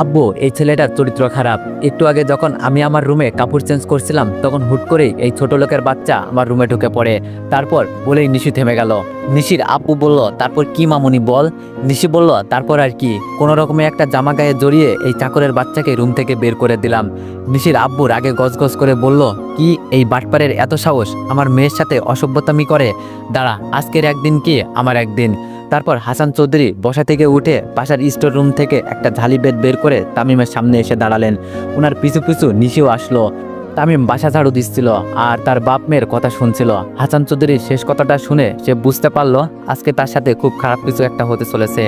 আব্বু, এই ছেলেটার চরিত্র খারাপ। একটু আগে যখন আমি আমার রুমে কাপড় চেঞ্জ করছিলাম, তখন হুট করেই এই ছোট লোকের বাচ্চা আমার রুমে ঢুকে পড়ে। তারপর বলেই নিশি থেমে গেল। নিশির আব্বু বলল, তারপর কি মামুনি বল? নিশি বলল, তারপর আর কি। কোনো রকমে একটা জামা গায়ে জড়িয়ে এই চাকরের বাচ্চাকে রুম থেকে বের করে দিলাম। নিশির আব্বুর আগে গজগজ করে বলল, কি এই বাটপারের এত সাহস? আমার মেয়ের সাথে অসভ্যতামি করে। দাঁড়া, আজকের একদিন কি? আমার একদিন। তারপর হাসান চৌধুরী বসা থেকে উঠে পাশার স্টোর রুম থেকে একটা ঝালি বেদ বের করে তামিমের সামনে এসে দাঁড়ালেন। ওনার পিছু পিছু নিচেও আসলো। তামিম বাসা ঝাড়ু দিচ্ছিল আর তার বাপ মেয়ের কথা শুনছিল। হাসান চৌধুরীর শেষ কথাটা শুনে সে বুঝতে পারল, আজকে তার সাথে খুব খারাপ কিছু একটা হতে চলেছে।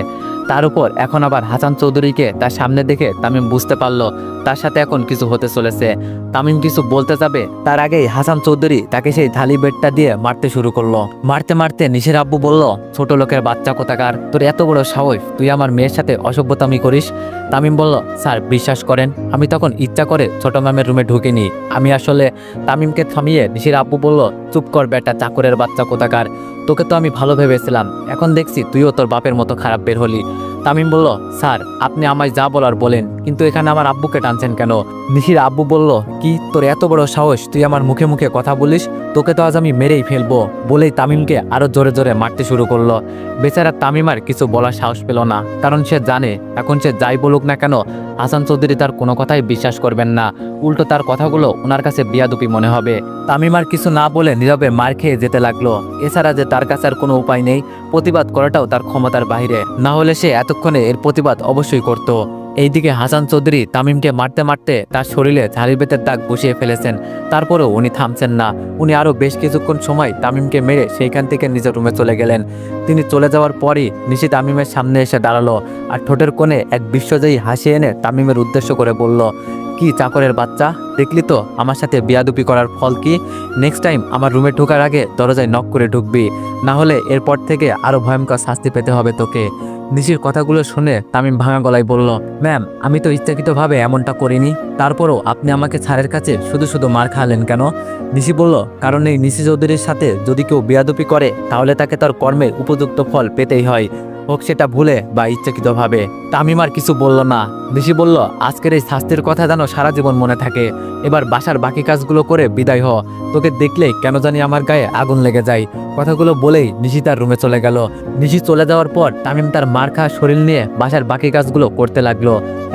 তার উপর এখন আবার হাসান চৌধুরীকে তার সামনে দেখে তামিম বুঝতে পারল তার সাথে এখন কিছু হতে চলেছে। তামিম কিছু বলতে যাবে, তার আগেই হাসান চৌধুরী তাকে সেই থালি বেডটা দিয়ে মারতে শুরু করল। মারতে মারতে নিশির আব্বু বলল, ছোট লোকের বাচ্চা কোথাকার? তোর এত বড় সাহস, তুই আমার মেয়ের সাথে অসভ্যতামি করিস? তামিম বলল, স্যার, বিশ্বাস করেন, আমি তখন ইচ্ছা করে ছোট ম্যামের রুমে ঢুকিনি। আমি আসলে তামিমকে থামিয়ে নিশির আব্বু বলল, চুপ কর বেটা, চাকরের বাচ্চা কোথাকার? তোকে তো আমি ভালো ভেবেছিলাম। এখন দেখছি তুইও তোর বাপের মতো খারাপ বের হলি। তামিম বলল, স্যার, আপনি আমায় যা বলার বলেন, কিন্তু এখানে আমার আব্বুকে টানছেন কেন? নিশির আব্বু বলল, কি, তোর এত বড় সাহস, তুই আমার মুখে মুখে কথা বলিস? তোকে তো আজ আমি মেরেই ফেলব, বলেই তামিমকে আরও জোরে জোরে মারতে শুরু করল। বেচারা তামিমার কিছু বলার সাহস পেল না, কারণ সে জানে, এখন সে যাই বলুক না কেন হাসান চৌধুরী তার কোনো কথাই বিশ্বাস করবেন না। উল্টো তার কথাগুলো ওনার কাছে বিয়াদুপি মনে হবে। তামিমার কিছু না বলে নীরবে মার খেয়ে যেতে লাগল। এছাড়া যে তার কাছে আর কোনো উপায় নেই, প্রতিবাদ করাটাও তার ক্ষমতার বাহিরে না হলে সে এতক্ষণে এর প্রতিবাদ অবশ্যই করত। এইদিকে হাসান চৌধুরী তামিমকে মারতে মারতে তার শরীরে ঝাড়ি বেতের দাগ বসিয়ে ফেলেছেন। তারপরেও উনি থামছেন না। উনি আরও বেশ কিছুক্ষণ সময় তামিমকে মেরে সেইখান থেকে নিজের রুমে চলে গেলেন। তিনি চলে যাওয়ার পরই নিশি তামিমের সামনে এসে দাঁড়াল আর ঠোঁটের কোণে এক বিশ্বজয়ী হাসি এনে তামিমের উদ্দেশ্য করে বলল, কি চাকরের বাচ্চা? দেখলি তো, আমার সাথে বিয়াদুপি করার ফল কি? নেক্সট টাইম আমার রুমে ঢোকার আগে দরজায় নক করে ঢুকবি। না হলে এরপর থেকে আরও ভয়ঙ্কর শাস্তি পেতে হবে তোকে। নিশির কথাগুলো শুনে তামিম ভাঙা গলায় বলল, ম্যাম, আমি তো ইচ্ছাকৃতভাবে এমনটা করিনি। তারপরও আপনি আমাকে ছাড়ের কাছে শুধু শুধু মার খাওয়ালেন কেন? নিশি বলল, কারণ এই নিশি চৌধুরীর সাথে যদি কেউ বেয়াদপি করে, তাহলে তাকে তার কর্মের উপযুক্ত ফল পেতেই হয়। হোক সেটা ভুলে বা ইচ্ছাকৃতভাবে। তামিম আর কিছু বলল না। নিশি বলল, আজকের এই শাস্তির কথা যেন সারা জীবন মনে থাকে। এবার বাসার বাকি কাজগুলো করে বিদায় হ। তোকে দেখলেই কেন জানি আমার গায়ে আগুন লেগে যায়। কথাগুলো বলেই নিশি তার রুমে চলে গেল। নিশি চলে যাওয়ার পর তামিম তার মার খাওয়া শরীর নিয়ে বাসার বাকি কাজগুলো করতে লাগল।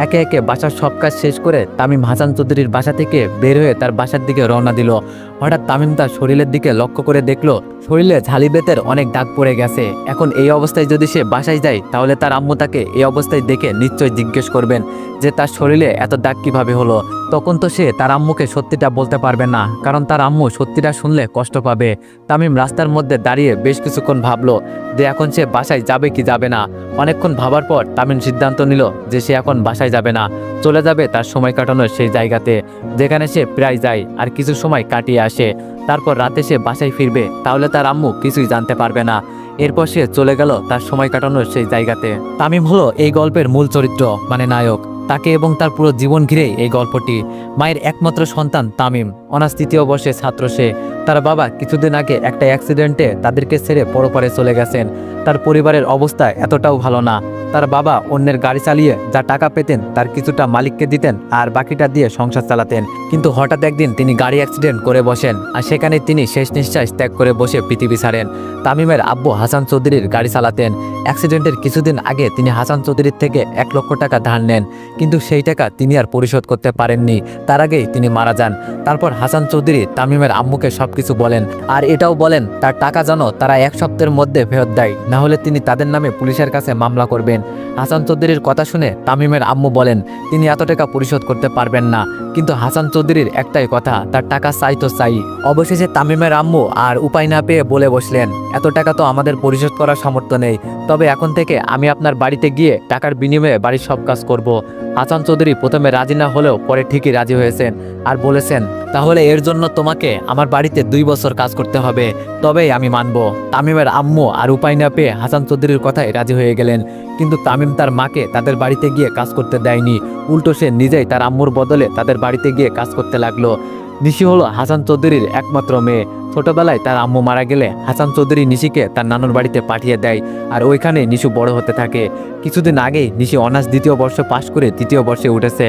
একে একে বাসার সব কাজ শেষ করে তামিম হাসান চৌধুরীর বাসা থেকে বের হয়ে তার বাসার দিকে রওনা দিল। হঠাৎ তামিম তার শরীরের দিকে লক্ষ্য করে দেখল শরীরে ঝালি বেতের অনেক দাগ পড়ে গেছে। এখন এই অবস্থায় যদি সে বাসায় যায়, তাহলে তার আম্মু তাকে এই অবস্থায় দেখে নিশ্চয় জিজ্ঞেস করবেন যে তার শরীরে এত দাগ কীভাবে হলো। তখন তো সে তার আম্মুকে সত্যিটা বলতে পারবে না, কারণ তার আম্মু সত্যিটা শুনলে কষ্ট পাবে। তামিম রাস্তার মধ্যে দাঁড়িয়ে বেশ কিছুক্ষণ ভাবলো যে এখন সে বাসায় যাবে কি যাবে না। অনেকক্ষণ ভাবার পর তামিম সিদ্ধান্ত নিল যে সে এখন বাসায় যাবে না, চলে যাবে তার সময় কাটানোর সেই জায়গাতে, যেখানে সে প্রায় যায় আর কিছু সময় কাটিয়ে আসে। তারপর রাতে সে বাসায় ফিরবে, তাহলে তার আম্মু কিছুই জানতে পারবে না। এরপর সে চলে গেল তার সময় কাটানোর সেই জায়গাতে। তামিম হলো এই গল্পের মূল চরিত্র মানে নায়ক। তাকে এবং তার পুরো জীবন ঘিরে এই গল্পটি, মায়ের একমাত্র সন্তান তামিম। অনার্স তৃতীয় বর্ষে ছাত্র সে। তার বাবা কিছুদিন আগে একটা অ্যাক্সিডেন্টে তাদেরকে ছেড়ে পরপারে চলে গেছেন। তার পরিবারের অবস্থা এতটাও ভালো না। তার বাবা অন্যের গাড়ি চালিয়ে যা টাকা পেতেন তার কিছুটা মালিককে দিতেন আর বাকিটা দিয়ে সংসার চালাতেন। কিন্তু হঠাৎ একদিন তিনি গাড়ি অ্যাক্সিডেন্ট করে বসেন আর সেখানে তিনি শেষ নিঃশ্বাস ত্যাগ করে বসে পৃথিবী ছাড়েন। তামিমের আব্বু হাসান চৌধুরীর গাড়ি চালাতেন। অ্যাক্সিডেন্টের কিছুদিন আগে তিনি হাসান চৌধুরীর থেকে এক লক্ষ টাকা ধার নেন। কিন্তু সেই টাকা তিনি আর পরিশোধ করতে পারেননি। তার আগেই তিনি মারা যান। তারপর হাসান চৌধুরী তামিমের আম্মুকে সবকিছু বলেন, আর এটাও বলেন, তার টাকা যেন তারা এক সপ্তাহের মধ্যে ফেরত দেয়, না হলে তিনি তাদের নামে পুলিশের কাছে মামলা করবেন। হাসান চৌধুরীর কথা শুনে তামিমের আম্মু বলেন, তিনি এত টাকা পরিশোধ করতে পারবেন না, কিন্তু হাসান চৌধুরীর একটাই কথা, তার টাকা চাই তো চাই। অবশেষে তামিমের আম্মু আর উপায় না পেয়ে বলে বসলেন, এত টাকা তো আমাদের পরিশোধ করার সামর্থ্য নেই, তবে এখন থেকে আমি আপনার বাড়িতে গিয়ে টাকার বিনিময়ে বাড়ির সব কাজ করব। হাসান চৌধুরী প্রথমে রাজি না হলেও পরে ঠিকই রাজি হয়েছেন, আর বলেছেন তাহলে এর জন্য তোমাকে আমার বাড়িতে দুই বছর কাজ করতে হবে। তবেই আমি মানব। তামিমের আম্মু আর উপায় না পেয়ে হাসান চৌধুরীর কথায় রাজি হয়ে গেলেন। কিন্তু তামিম তার মাকে তাদের বাড়িতে গিয়ে কাজ করতে দেয়নি। উল্টো সে নিজেই তার আম্মুর বদলে তাদের বাড়িতে গিয়ে কাজ করতে লাগল। নিশি হলো হাসান চৌধুরীর একমাত্র মেয়ে। ছোটবেলায় তার আম্মু মারা গেলে হাসান চৌধুরী নিশিকে তার নানুর বাড়িতে পাঠিয়ে দেয় আর ওইখানে নিশু বড় হতে থাকে। কিছুদিন আগেই নিশি অনার্স দ্বিতীয় বর্ষ পাশ করে তৃতীয় বর্ষে উঠেছে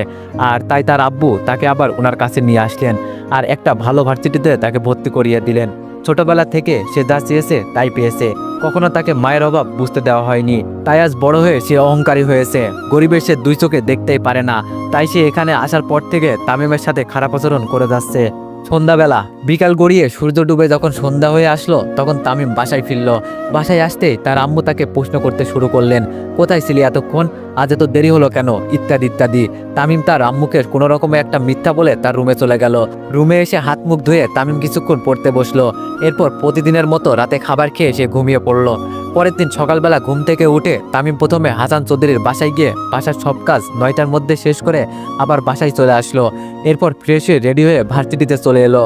আর তাই তার আব্বু তাকে আবার ওনার কাছে নিয়ে আসলেন আর একটা ভালো ভার্সিটিতে তাকে ভর্তি করিয়ে দিলেন। ছোটবেলা থেকে সে যা চেয়েছে তাই পেয়েছে। কখনো তাকে মায়ের অভাব বুঝতে দেওয়া হয়নি। তাই আজ বড় হয়ে সে অহংকারী হয়েছে। গরিবের সে দুই চোখে দেখতেই পারে না। তাই সে এখানে আসার পর থেকে তামিমের সাথে খারাপ আচরণ করে যাচ্ছে। সন্ধ্যাবেলা বিকাল গড়িয়ে সূর্য ডুবে যখন সন্ধ্যা হয়ে আসলো, তখন তামিম বাসায় ফিরল। বাসায় আসতে তার আম্মু তাকে প্রশ্ন করতে শুরু করলেন, কোথায় ছিলি এতক্ষণ? আজ এত দেরি হলো কেন? ইত্যাদি ইত্যাদি। তামিম তার আম্মুকে কোনো রকমে একটা মিথ্যা বলে তার রুমে চলে গেল। রুমে এসে হাত মুখ ধুয়ে তামিম কিছুক্ষণ পড়তে বসল। এরপর প্রতিদিনের মতো রাতে খাবার খেয়ে সে ঘুমিয়ে পড়ল। পরের দিন সকালবেলা ঘুম থেকে উঠে তামিম প্রথমে হাসান চৌধুরীর বাসায় গিয়ে বাসার সব কাজ নয়টার মধ্যে শেষ করে আবার বাসায় চলে আসলো। এরপর ফ্রেশ হয়ে রেডি হয়ে ভার্সিটিতে চলে এলো।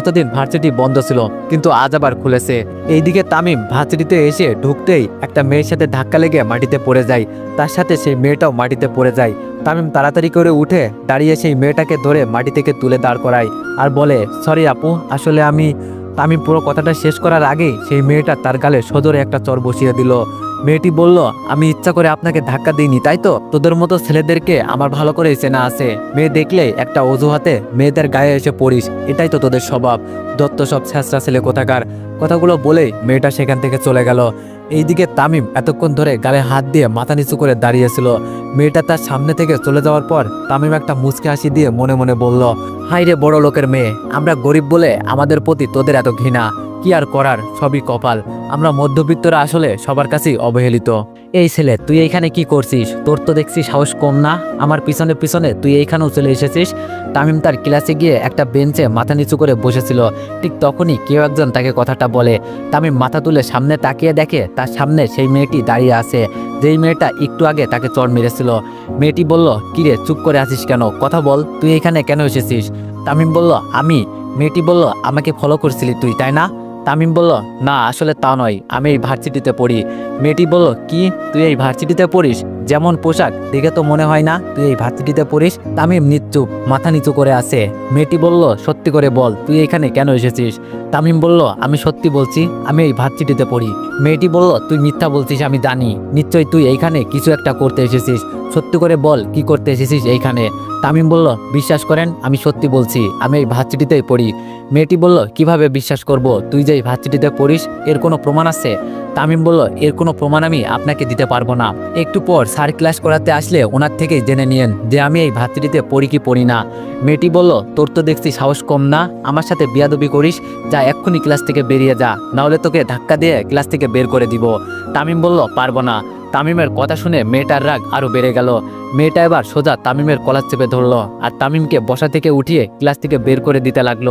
এতদিন ভার্সিটি বন্ধ ছিল, কিন্তু আজ আবার খুলেছে। এইদিকে তামিম ভার্সিটিতে এসে ঢুকতেই একটা মেয়ের সাথে ধাক্কা লেগে মাটিতে পড়ে যায়। তার সাথে সেই মেয়েটাও মাটিতে পড়ে যায়। তামিম তাড়াতাড়ি করে উঠে দাঁড়িয়ে সেই মেয়েটাকে ধরে মাটি থেকে তুলে দাঁড় করায় আর বলে, সরি আপু, আসলে আমি তামিম পুরো কথাটা শেষ করার আগে সেই মেয়েটা তার গালে সজোরে একটা চর বসিয়ে দিল। মেয়েটি বলল, আমি ইচ্ছা করে আপনাকে ধাক্কা দিইনি, তাই তো? তোদের মতো ছেলেদেরকে আমার ভালো করে চেনা আছে। মেয়ে দেখলে একটা অজুহাতে মেয়েদের গায়ে এসে পড়িস, এটাই তো তোদের স্বভাব। দত্ত সব ছেঁচড়া ছেলে কোথাকার। কথাগুলো বলেই মেয়েটা সেখান থেকে চলে গেল। এইদিকে তামিম এতক্ষণ ধরে গালে হাত দিয়ে মাথা নিচু করে দাঁড়িয়েছিল মেয়েটা তার সামনে থেকে চলে যাওয়ার পর তামিম একটা মুচকে হাসি দিয়ে মনে মনে বলল হাই রে বড় লোকের মেয়ে, আমরা গরিব বলে আমাদের প্রতি তোদের এত ঘৃণা। কি আর করার? সবই কপাল। আমরা মধ্যবিত্তরা আসলে সবার কাছেই অবহেলিত। এই ছেলে, তুই এইখানে কি করছিস? তোর তো দেখছি সাহস কম না। আমার পিছনে পিছনে তুই এইখানেও চলে এসেছিস? তামিম তার ক্লাসে গিয়ে একটা বেঞ্চে মাথা নিচু করে বসেছিল। ঠিক তখনই কেউ একজন তাকে কথাটা বলে। তামিম মাথা তুলে সামনে তাকিয়ে দেখে তার সামনে সেই মেয়েটি দাঁড়িয়ে আছে। যেই মেয়েটা একটু আগে তাকে চড় মেরেছিল। মেয়েটি বলল, কিরে, চুপ করে আছিস কেন? কথা বল, তুই এখানে কেন এসেছিস? তামিম বলল, আমি? মেয়েটি বলল, আমাকে ফলো করছিলি তুই, তাই না? তামিম বলল, না, আসলে তা নয়। আমি এই ভার্সিটিতে পড়ি। মেয়েটি বলল, কি? তুই এই ভার্সিটিতে পড়িস? যেমন পোশাক, দেখে তো মনে হয় না তুই এই ভার্সিটিতে পড়িস? তামিম নিচুপ মাথা নিচু করে আছে। মেয়েটি বলল, সত্যি করে বল, তুই এখানে কেন এসেছিস? তামিম বলল, আমি সত্যি বলছি, আমি এই ভার্সিটিতে পড়ি। মেয়েটি বলল, তুই মিথ্যা বলছিস, আমি জানি। নিশ্চয়ই তুই এইখানে কিছু একটা করতে এসেছিস। সত্যি করে বল কি করতে এসেছিস এইখানে? তামিম বলল, বিশ্বাস করেন, আমি সত্যি বলছি। আমি এই ভার্সিটিতেই পড়ি। মেয়েটি বলল, কীভাবে বিশ্বাস করব? তুই যে এই ভার্সিটিতে পড়িস, এর কোনো প্রমাণ আছে? তামিম বলল, এর কোনো প্রমাণ আমি আপনাকে দিতে পারব না। একটু পর স্যার ক্লাস করাতে আসলে ওনার থেকেই জেনে নিয়েন যে আমি এই ভার্সিটিতে পড়ি কি পড়ি না। মেয়েটি বলল, তোর তো দেখছি সাহস কম না। আমার সাথে বিয়াদবি করিস, যা এক্ষুনি ক্লাস থেকে বেরিয়ে যা। নাহলে তোকে ধাক্কা দিয়ে ক্লাস থেকে বের করে দিব। তামিম বলল, পারব না। তামিমের কথা শুনে মেয়েটার রাগ আরও বেড়ে গেল। মেয়েটা এবার সোজা তামিমের কলার চেপে ধরলো আর তামিমকে বসা থেকে উঠিয়ে ক্লাস থেকে বের করে দিতে লাগল।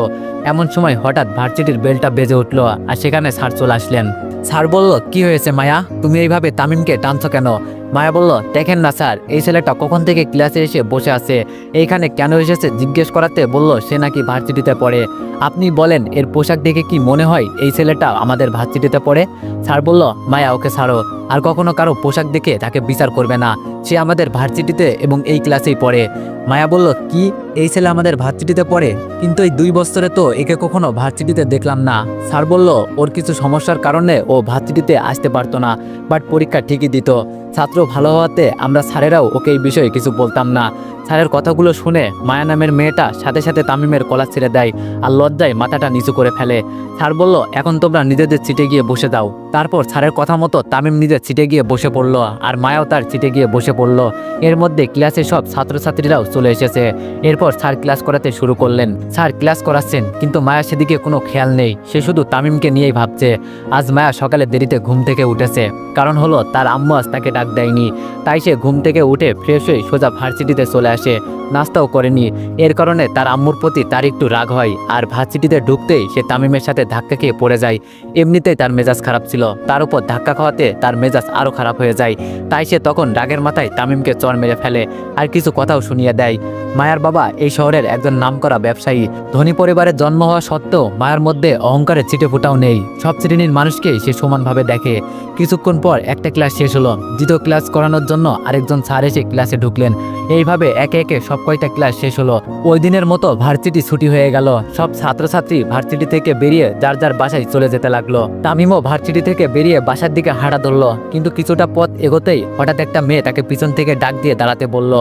এমন সময় হঠাৎ ভার্সিটির বেলটা বেজে উঠল আর সেখানে স্যার চলে আসলেন। স্যার বলল, কি হয়েছে মায়া? তুমি এইভাবে তামিমকে টানছো কেন? মায়া বলল, দেখেন না স্যার, এই ছেলেটা কখন থেকে ক্লাসে এসে বসে আছে? এইখানে কেন এসেছে জিজ্ঞেস করাতে? বলল, সে নাকি ভার্সিটিতে পড়ে। আপনি বলেন, এর পোশাক দেখে কি মনে হয় এই ছেলেটা আমাদের ভার্সিটিতে পড়ে? স্যার বলল, মায়া, ওকে ছাড়ো। আর কখনো কারও পোশাক দেখে তাকে বিচার করবে না। সে আমাদের ভার্সিটিতে এবং এই ক্লাসেই পড়ে। মায়া বলল, কি? এই ছেলে আমাদের ভার্সিটিতে পড়ে? কিন্তু এই দুই বছরে তো একে কখনো ভার্সিটিতে দেখলাম না। স্যার বলল, ওর কিছু সমস্যার কারণে ও ভার্সিটিতে আসতে পারতো না, বাট পরীক্ষা ঠিকই দিত। ছাত্র ভালো হওয়াতে আমরা স্যারেরাও ওকে এই বিষয়ে কিছু বলতাম না। স্যারের কথাগুলো শুনে মায়া নামের মেয়েটা সাথে সাথে তামিমের কলা ছেড়ে দেয় আর লজ্জায় মাথাটা নিচু করে ফেলে। স্যার বলল, এখন তোমরা নিজেদের সিটে গিয়ে বসে দাও। তারপর স্যারের কথা মতো তামিম নিজের সিটে গিয়ে বসে পড়ল আর মায়াও তার সিটে গিয়ে বসে পড়ল। এর মধ্যে ক্লাসে সব ছাত্রছাত্রীরাও চলে এসেছে। এরপর স্যার ক্লাস করাতে শুরু করলেন। স্যার ক্লাস করাচ্ছেন, কিন্তু মায়া সেদিকে কোনো খেয়াল নেই। সে শুধু তামিমকে নিয়েই ভাবছে। আজ মায়া সকালে দেরিতে ঘুম থেকে উঠেছে। কারণ হলো, তার আম্মু আজ তাকে ডাক দেয়নি। তাই সে ঘুম থেকে উঠে ফ্রেশ হয়ে সোজা ভার্সিটিতে চলে আসে নাস্তাও করেনি। এর কারণে তার আম্মুর প্রতি তার একটু রাগ হয় আর ভার্সিটিতে ঢুকতেই সে তামিমের সাথে ধাক্কা খেয়ে পড়ে যায়। এমনিতেই তার মেজাজ খারাপ ছিল। তার উপর ধাক্কা খাওয়াতে তার মেজাজ আরও খারাপ হয়ে যায়। তাই সে তখন রাগের মাথায় তামিমকে চর মেরে ফেলে আর কিছু কথাও শুনিয়ে দেয়। মায়ার বাবা এই শহরের একজন নামকরা ব্যবসায়ী। ধনী পরিবারের জন্ম হওয়া সত্ত্বেও মায়ের মধ্যে অহংকারের ছিটে ফোটাও নেই। সব শ্রেণির মানুষকেই সে সমানভাবে দেখে। কিছুক্ষণ পর একটা ক্লাস শেষ হলো। দ্বিতীয় ক্লাস করানোর জন্য আরেকজন স্যার এসে ক্লাসে ঢুকলেন। এইভাবে একে একে সব সব কয়টা ক্লাস শেষ হলো, ওই দিনের মতো ভার্সিটি ছুটি হয়ে গেল। সব ছাত্রছাত্রী ভার্সিটি থেকে বেরিয়ে যার যার বাসায় চলে যেতে লাগল। তামিমও ভার্সিটি থেকে বেরিয়ে বাসার দিকে হাঁটা ধরলো, কিন্তু কিছুটা পথ এগোতেই হঠাৎ একটা মেয়ে তাকে পিছন থেকে ডাক দিয়ে দাঁড়াতে বলল,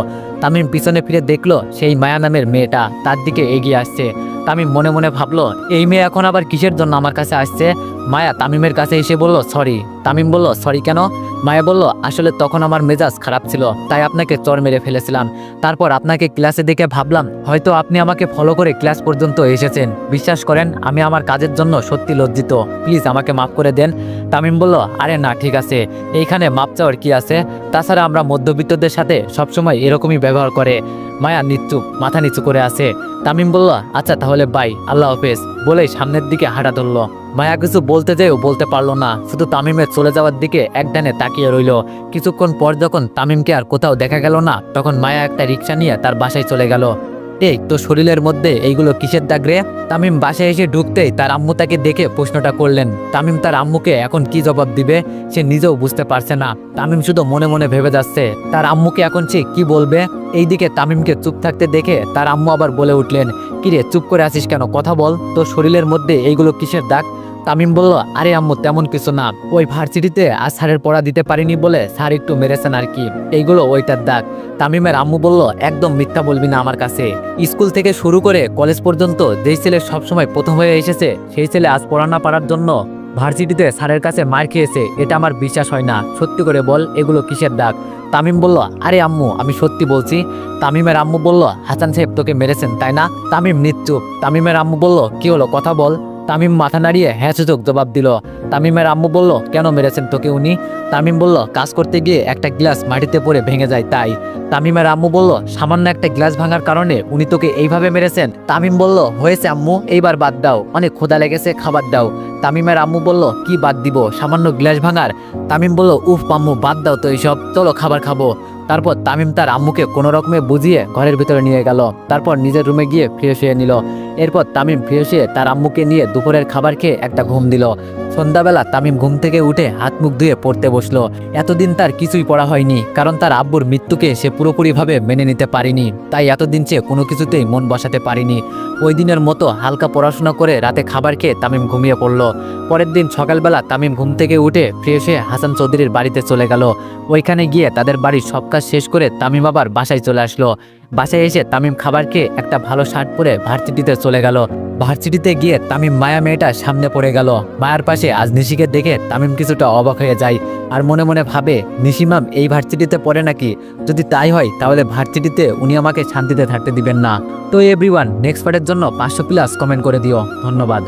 তামিম পিছনে ফিরে দেখল সেই মায়া নামের মেয়েটা, তার দিকে এগিয়ে আসছে। তামিম মনে মনে ভাবলো, এই মেয়ে এখন আবার কিসের জন্য আমার কাছে আসছে? মায়া তামিমের কাছে এসে বলল, সরি। তামিম বলল, সরি কেন? মায়া বলল, আসলে তখন আমার মেজাজ খারাপ ছিল, তাই আপনাকে চর মেরে ফেলেছিলাম। তারপর আপনাকে ক্লাসে দেখে ভাবলাম, হয়তো আপনি আমাকে ফলো করে ক্লাস পর্যন্ত এসেছেন। বিশ্বাস করেন, আমি আমার কাজের জন্য সত্যি লজ্জিত। প্লিজ আমাকে মাফ করে দেন। তামিম বলল, আরে না, ঠিক আছে। এইখানে মাপ চাওয়ার কি আছে? তাছাড়া আমরা মধ্যবিত্তদের সাথে সবসময় এরকমই ব্যবহার করে। মায়া নিচু, মাথা নিচু করে আছে। তামিম বলল আচ্ছা তাহলে বাই আল্লাহ হাফেজ। বলেই সামনের দিকে হাঁটা ধরলো। মায়া কিছু বলতে যেও বলতে পারল না। শুধু তামিমের চলে যাওয়ার দিকে একডানে তাকিয়ে রইল। কিছুক্ষণ পর যখন তামিমকে আর কোথাও দেখা গেল না, তখন মায়া একটা রিক্সা নিয়ে তার বাসায় চলে গেল। এই তো শরীরের মধ্যে এইগুলো কিসের দাগ রে? তামিম বাসায় এসে ঢুকতেই তার আম্মু তাকে দেখে প্রশ্নটা করলেন। তামিম তার আম্মুকে এখন কি জবাব দিবে সে নিজেও বুঝতে পারছে না। তামিম শুধু মনে মনে ভেবে যাচ্ছে, তার আম্মুকে এখন সে কি বলবে? এইদিকে তামিমকে চুপ থাকতে দেখে তার আম্মু আবার বলে উঠলেন, কিরে, চুপ করে আসিস কেন? কথা বল, তোর শরীরের মধ্যে এইগুলো কিসের দাগ? তামিম বলল, আরে আম্মু, তেমন কিছু না। ওই ভার্সিটিতে আর স্যারের পড়া দিতে পারিনি বলে স্যার একটু মেরেছেন আর কি। এইগুলো ওইটার দাগ। তামিমের আম্মু বলল, একদম মিথ্যা বলবি না আমার কাছে। স্কুল থেকে শুরু করে কলেজ পর্যন্ত যেই ছেলে সবসময় প্রথম হয়ে এসেছে, সেই ছেলে আজ পড়া না পারার জন্য ভার্সিটিতে স্যারের কাছে মার খেয়েছে। এটা আমার বিশ্বাস হয় না। সত্যি করে বল, এগুলো কিসের দাগ? তামিম বলল, আরে আম্মু, আমি সত্যি বলছি। তামিমের আম্মু বলল, হাসান সাহেব তোকে মেরেছেন, তাই না? তামিম নিশ্চুপ তামিমের আম্মু বলল, কি হলো? কথা বল। তামিম মাথা নাড়িয়ে হ্যাঁ জবাব দিল। তামিমের আম্মু বলল, কেন মেরেছেন তোকে উনি? তামিম বলল, কাজ করতে গিয়ে একটা গ্লাস মাটিতে পড়ে ভেঙে যায় তাই। তামিমের আম্মু বলল, সামান্য একটা গ্লাস ভাঙার কারণে উনি তোকে এইভাবে মেরেছেন? তামিম বলল, হয়েছে আম্মু, এইবার বাদ দাও। অনেক ক্ষুধা লেগেছে, খাবার দাও। তামিমের আম্মু বলল, কি বাদ দিব? সামান্য গ্লাস ভাঙার? তামিম বলল, উফ আম্মু, বাদ দাও তো এইসব। চলো খাবার খাব। তারপর তামিম তার আম্মুকে কোনো রকমে বুঝিয়ে ঘরের ভিতরে নিয়ে গেল। তারপর নিজের রুমে গিয়ে ফিরে হয়ে নিল। এরপর তামিম ফিরে এসে তার আম্মুকে নিয়ে দুপুরের খাবার খেয়ে একটা ঘুম দিল। সন্ধ্যাবেলা তামিম ঘুম থেকে উঠে হাত মুখ ধুয়ে পড়তে বসল। এতদিন তার কিছুই পড়া হয়নি, কারণ তার আব্বুর মৃত্যুকে সে পুরোপুরিভাবে মেনে নিতে পারিনি, তাই এতদিন সে কোনো কিছুতেই মন বসাতে পারিনি। ওই দিনের মতো হালকা পড়াশোনা করে রাতে খাবার খেয়ে তামিম ঘুমিয়ে পড়ল। পরের দিন সকালবেলা তামিম ঘুম থেকে উঠে ফ্রেশ হয়ে হাসান চৌধুরীর বাড়িতে চলে গেল। ওইখানে গিয়ে তাদের বাড়ির সব কাজ শেষ করে তামিম আবার বাসায় চলে আসলো। বাসায় এসে তামিম খাবার খেয়ে একটা ভালো শার্ট পরে ভার্সিটিতে চলে গেল। ভার্সিটিতে গিয়ে তামিম মায়া মেয়েটা সামনে পড়ে গেল। মায়ার পাশে আজ নিশিকে দেখে তামিম কিছুটা অবাক হয়ে যায় আর মনে মনে ভাবে নিশিমাম এই ভার্সিটিতে পড়ে নাকি? যদি তাই হয়, তাহলে ভার্সিটিতে উনি আমাকে শান্তিতে থাকতে দিবেন না। তো এভরিওয়ান, নেক্সট পার্টের জন্য পাঁচশো প্লাস কমেন্ট করে দিও। ধন্যবাদ।